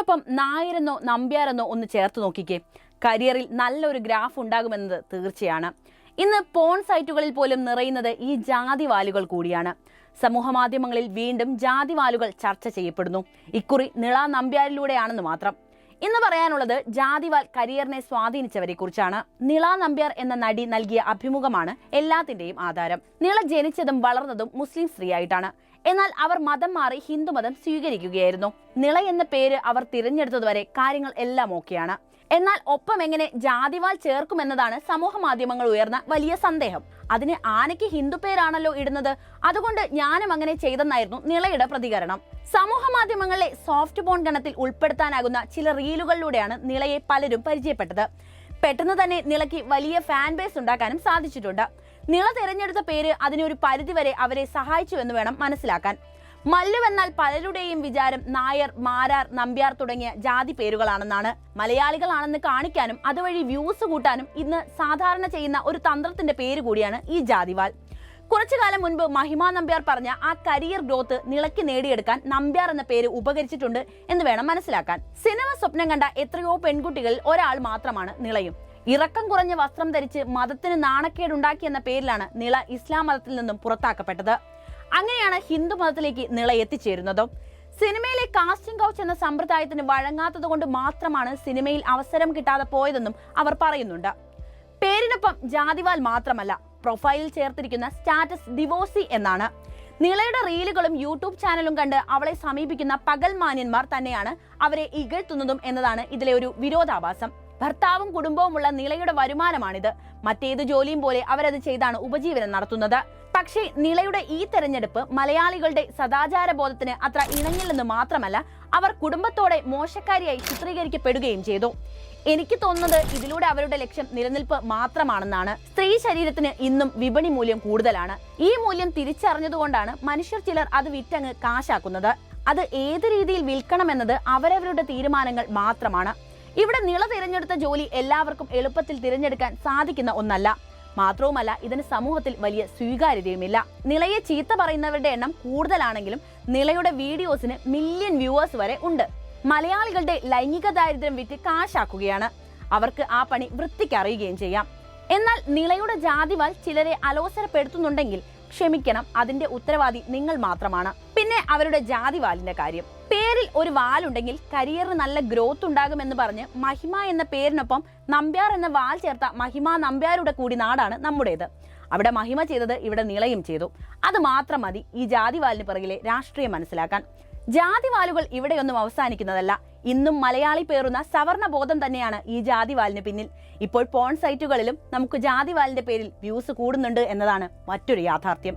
പേരിനൊപ്പം നായരെന്നോ നമ്പ്യാരെന്നോ ഒന്ന് ചേർത്ത് നോക്കിക്കേ. കരിയറിൽ നല്ലൊരു ഗ്രാഫ് ഉണ്ടാകുമെന്നത് തീർച്ചയാണ്. ഇന്ന് പോൺ സൈറ്റുകളിൽ പോലും നിറയുന്നത് ഈ ജാതി വാലുകൾ കൂടിയാണ്. സമൂഹ മാധ്യമങ്ങളിൽ വീണ്ടും ജാതി വാലുകൾ ചർച്ച ചെയ്യപ്പെടുന്നു. ഇക്കുറി നിള നമ്പ്യാരിലൂടെയാണെന്ന് മാത്രം. ഇന്ന് പറയാനുള്ളത് ജാതിവാൽ കരിയറിനെ സ്വാധീനിച്ചവരെ കുറിച്ചാണ്. നിള നമ്പ്യാർ എന്ന നടി നൽകിയ അഭിമുഖമാണ് എല്ലാത്തിന്റെയും ആധാരം. നിള ജനിച്ചതും വളർന്നതും മുസ്ലിം സ്ത്രീയായിട്ടാണ്. എന്നാൽ അവർ മതം മാറി ഹിന്ദുമതം സ്വീകരിക്കുകയായിരുന്നു. നിള എന്ന പേര് അവർ തിരഞ്ഞെടുത്തതുവരെ കാര്യങ്ങൾ എല്ലാം ഓക്കെയാണ്. എന്നാൽ ഒപ്പം എങ്ങനെ ജാതിവാൽ ചേർക്കുമെന്നതാണ് സമൂഹ മാധ്യമങ്ങൾ ഉയർന്ന വലിയ സന്ദേഹം. അതിന് ആനയ്ക്ക് ഹിന്ദു പേരാണല്ലോ ഇടുന്നത്. അതുകൊണ്ട് ഞാനും അങ്ങനെ ചെയ്തെന്നായിരുന്നു നിളയുടെ പ്രതികരണം. സമൂഹ മാധ്യമങ്ങളിലെ സോഫ്റ്റ് ബോൺ ഗണത്തിൽ ഉൾപ്പെടുത്താനാകുന്ന ചില റീലുകളിലൂടെയാണ് നിളയെ പലരും പരിചയപ്പെട്ടത്. പെട്ടെന്ന് തന്നെ നിളയ്ക്ക് വലിയ ഫാൻ ബേസ് ഉണ്ടാക്കാനും സാധിച്ചിട്ടുണ്ട്. നിള തിരഞ്ഞെടുത്ത പേര് അതിനൊരു പരിധിവരെ അവരെ സഹായിച്ചു എന്ന് വേണം മനസ്സിലാക്കാൻ. മല്ലുവെന്നാൽ പലരുടെയും വിചാരം നായർ മാരാർ നമ്പ്യാർ തുടങ്ങിയ ജാതി പേരുകളാണെന്നാണ്. മലയാളികളാണെന്ന് കാണിക്കാനും അതുവഴി വ്യൂസ് കൂട്ടാനും ഇന്ന് സാധാരണ ചെയ്യുന്ന ഒരു തന്ത്രത്തിന്റെ പേര് കൂടിയാണ് ഈ ജാതിവാൽ. കുറച്ചു കാലം മുൻപ് മഹിമ നമ്പ്യാർ പറഞ്ഞ ആ കരിയർ ഗ്രോത്ത് നിളയ്ക്ക് നേടിയെടുക്കാൻ നമ്പ്യാർ എന്ന പേര് ഉപകരിച്ചിട്ടുണ്ട് എന്ന് വേണം മനസ്സിലാക്കാൻ. സിനിമ സ്വപ്നം കണ്ട എത്രയോ പെൺകുട്ടികളിൽ ഒരാൾ മാത്രമാണ് നിളയും. ഇറക്കം കുറഞ്ഞ വസ്ത്രം ധരിച്ച് മതത്തിന് നാണക്കേടുണ്ടാക്കി എന്ന പേരിലാണ് നിള ഇസ്ലാം മതത്തിൽ നിന്നും പുറത്താക്കപ്പെട്ടത്. അങ്ങനെയാണ് ഹിന്ദു മതത്തിലേക്ക് നിള എത്തിച്ചേരുന്നതും. സിനിമയിലെ കാസ്റ്റിംഗ് കൗച്ച് എന്ന സമ്പ്രദായത്തിന് വഴങ്ങാത്തത് കൊണ്ട് മാത്രമാണ് സിനിമയിൽ അവസരം കിട്ടാതെ പോയതെന്നും അവർ പറയുന്നുണ്ട്. പേരിനൊപ്പം ജാതിവാൽ മാത്രമല്ല പ്രൊഫൈലിൽ ചേർത്തിരിക്കുന്ന സ്റ്റാറ്റസ് ഡിവോഴ്സി എന്നാണ്. നിളയുടെ റീലുകളും യൂട്യൂബ് ചാനലും കണ്ട് അവളെ സമീപിക്കുന്ന പകൽ മാന്യന്മാർ തന്നെയാണ് അവരെ ഇകഴ്ത്തുന്നതും എന്നതാണ് ഇതിലെ ഒരു വിരോധാഭാസം. ഭർത്താവും കുടുംബവുമുള്ള നിളയുടെ വരുമാനമാണിത്. മറ്റേത് ജോലിയും പോലെ അവരത് ചെയ്താണ് ഉപജീവനം നടത്തുന്നത്. പക്ഷേ നിളയുടെ ഈ തെരഞ്ഞെടുപ്പ് മലയാളികളുടെ സദാചാര ബോധത്തിന് അത്ര ഇണങ്ങില്ലെന്ന് മാത്രമല്ല അവർ കുടുംബത്തോടെ മോശക്കാരിയായി ചിത്രീകരിക്കപ്പെടുകയും ചെയ്തു. എനിക്ക് തോന്നുന്നത് ഇതിലൂടെ അവരുടെ ലക്ഷ്യം നിലനിൽപ്പ് മാത്രമാണെന്നാണ്. സ്ത്രീ ശരീരത്തിന് ഇന്നും വിപണി മൂല്യം കൂടുതലാണ്. ഈ മൂല്യം തിരിച്ചറിഞ്ഞതുകൊണ്ടാണ് മനുഷ്യർ ചിലർ അത് വിറ്റങ്ങ് കാശാക്കുന്നത്. അത് ഏത് രീതിയിൽ വിൽക്കണമെന്നത് അവരവരുടെ തീരുമാനങ്ങൾ മാത്രമാണ്. ഇവിടെ നിള തിരഞ്ഞെടുത്ത ജോലി എല്ലാവർക്കും എളുപ്പത്തിൽ തിരഞ്ഞെടുക്കാൻ സാധിക്കുന്ന ഒന്നല്ല. മാത്രവുമല്ല ഇതിന് സമൂഹത്തിൽ വലിയ സ്വീകാര്യതയുമില്ല. നിളയെ ചീത്ത പറയുന്നവരുടെ എണ്ണം കൂടുതലാണെങ്കിലും നിളയുടെ വീഡിയോസിന് മില്യൺ വ്യൂവേഴ്സ് വരെ ഉണ്ട്. മലയാളികളുടെ ലൈംഗിക ദാരിദ്ര്യം വിറ്റ് കാശാക്കുകയാണ്. അവർക്ക് ആ പണി വൃത്തിക്കറിയുകയും ചെയ്യാം. എന്നാൽ നിളയുടെ ജാതിവാൽ ചിലരെ അലോസരപ്പെടുത്തുന്നുണ്ടെങ്കിൽ ക്ഷമിക്കണം അതിന്റെ ഉത്തരവാദി നിങ്ങൾ മാത്രമാണ്. പിന്നെ ജാതി വാലിന്റെ കാര്യം. പേരിൽ ഒരു വാലുണ്ടെങ്കിൽ കരിയറിന് നല്ല ഗ്രോത്ത് ഉണ്ടാകുമെന്ന് പറഞ്ഞ് മഹിമ എന്ന പേരിനൊപ്പം നമ്പ്യാർ എന്ന വാൽ ചേർത്ത മഹിമ നമ്പ്യാരുടെ കൂടി നാടാണ് നമ്മുടേത്. അവിടെ മഹിമ ചെയ്തത് ഇവിടെ നിളയും ചെയ്തു. അത് മാത്രം മതി ഈ ജാതി ജാതിവാലിന് പിറകിലെ രാഷ്ട്രീയം മനസ്സിലാക്കാൻ. ജാതി ജാതിവാലുകൾ ഇവിടെയൊന്നും അവസാനിക്കുന്നതല്ല. ഇന്നും മലയാളി പേറുന്ന സവർണ ബോധം തന്നെയാണ് ഈ ജാതി ജാതിവാലിന് പിന്നിൽ. ഇപ്പോൾ പോൺ സൈറ്റുകളിലും നമുക്ക് ജാതി വാലിന്റെ പേരിൽ വ്യൂസ് കൂടുന്നുണ്ട് എന്നതാണ് മറ്റൊരു യാഥാർത്ഥ്യം.